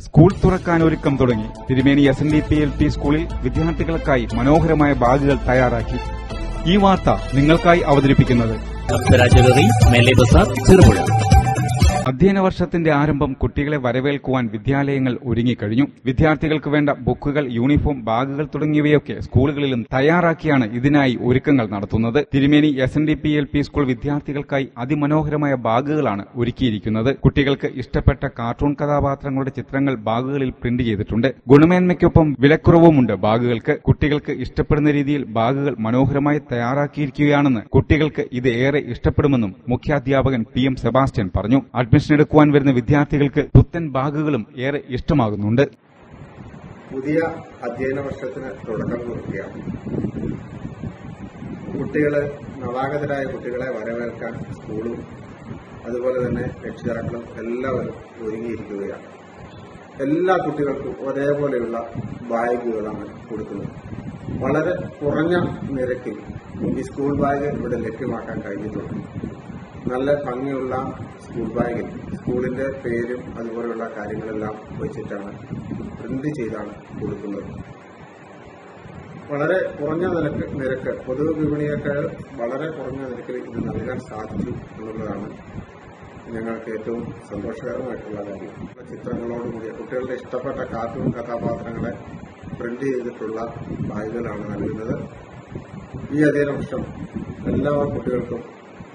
School തുറക്കാൻ ഒരുക്കം തുടങ്ങി. Thirumeni S N D P L P സ്കൂളിൽ വിദ്യാർത്ഥികൾക്കായി മനോഹരമായ ബാഗുകൾ തയ്യാറാക്കി. ഈ വാർത്ത നിങ്ങൾക്കായി അവതരിപ്പിക്കുന്നത്. അധ്യയന വർഷത്തിന്റെ ആരംഭം കുട്ടികളെ വരവേൽക്കുവാൻ വിദ്യാലയങ്ങൾ ഒരുങ്ങിക്കഴിഞ്ഞു. വിദ്യാർത്ഥികൾക്ക് വേണ്ട ബുക്കുകൾ യൂണിഫോം ബാഗുകൾ തുടങ്ങിയവയൊക്കെ സ്കൂളുകളിലും തയ്യാറാക്കിയാണ് ഇതിനായി ഒരുക്കങ്ങൾ നടത്തുന്നത്. Thirumeni S N D P L P school വിദ്യാർത്ഥികൾക്കായി അതിമനോഹരമായ ബാഗുകളാണ് ഒരുക്കിയിരിക്കുന്നത്. കുട്ടികൾക്ക് ഇഷ്ടപ്പെട്ട കാർട്ടൂൺ കഥാപാത്രങ്ങളുടെ ചിത്രങ്ങൾ ബാഗുകളിൽ പ്രിന്റ് ചെയ്തിട്ടുണ്ട്. ഗുണമേന്മയ്ക്കൊപ്പം വിലക്കുറവുമുണ്ട് ബാഗുകൾക്ക്. കുട്ടികൾക്ക് ഇഷ്ടപ്പെടുന്ന രീതിയിൽ ബാഗുകൾ മനോഹരമായി തയ്യാറാക്കിയിരിക്കുകയാണെന്ന് കുട്ടികൾക്ക് ഇത് ഏറെ ഇഷ്ടപ്പെടുമെന്നും മുഖ്യാധ്യാപകൻ പി എം സെബാസ്റ്റ്യൻ പറഞ്ഞു. എടുക്കുവാൻ വരുന്ന വിദ്യാർത്ഥികൾക്ക് പുത്തൻ ബാഗുകളും ഏറെ ഇഷ്ടമാകുന്നുണ്ട്. പുതിയ അധ്യയന വർഷത്തിന് തുടക്കം കുറിക്കുകയാണ്. കുട്ടികൾ നവാഗതരായ കുട്ടികളെ വരവേൽക്കാൻ സ്കൂളും അതുപോലെ തന്നെ രക്ഷിതാക്കളും എല്ലാവരും ഒരുങ്ങിയിരിക്കുകയാണ്. എല്ലാ കുട്ടികൾക്കും ഒരേപോലെയുള്ള ബാഗുകളാണ് കൊടുക്കുന്നത്. വളരെ കുറഞ്ഞ നിരക്കിൽ ഈ സ്കൂൾ ബാഗ് ഇവിടെ ലഭ്യമാക്കാൻ കഴിഞ്ഞിട്ടുണ്ട്. നല്ല ഭംഗിയുള്ള സ്കൂൾ ബാഗിൽ സ്കൂളിന്റെ പേരും അതുപോലെയുള്ള കാര്യങ്ങളെല്ലാം വെച്ചിട്ടാണ് പ്രിന്റ് ചെയ്താണ് കൊടുക്കുന്നത്. വളരെ കുറഞ്ഞ നിരക്ക് നിരക്ക് പൊതു വിപണിയേക്കാൾ വളരെ കുറഞ്ഞ നിരക്കിൽ ഇത് നൽകാൻ സാധിച്ചു എന്നുള്ളതാണ് ഞങ്ങൾക്ക് ഏറ്റവും സന്തോഷകരമായിട്ടുള്ള കാര്യം. ചിത്രങ്ങളോടുകൂടിയ കുട്ടികളുടെ ഇഷ്ടപ്പെട്ട കാർട്ടൂൺ കഥാപാത്രങ്ങളെ പ്രിന്റ് ചെയ്തിട്ടുള്ള ബാഗുകളാണ് നൽകുന്നത്. ഈ അധികം എല്ലാ കുട്ടികൾക്കും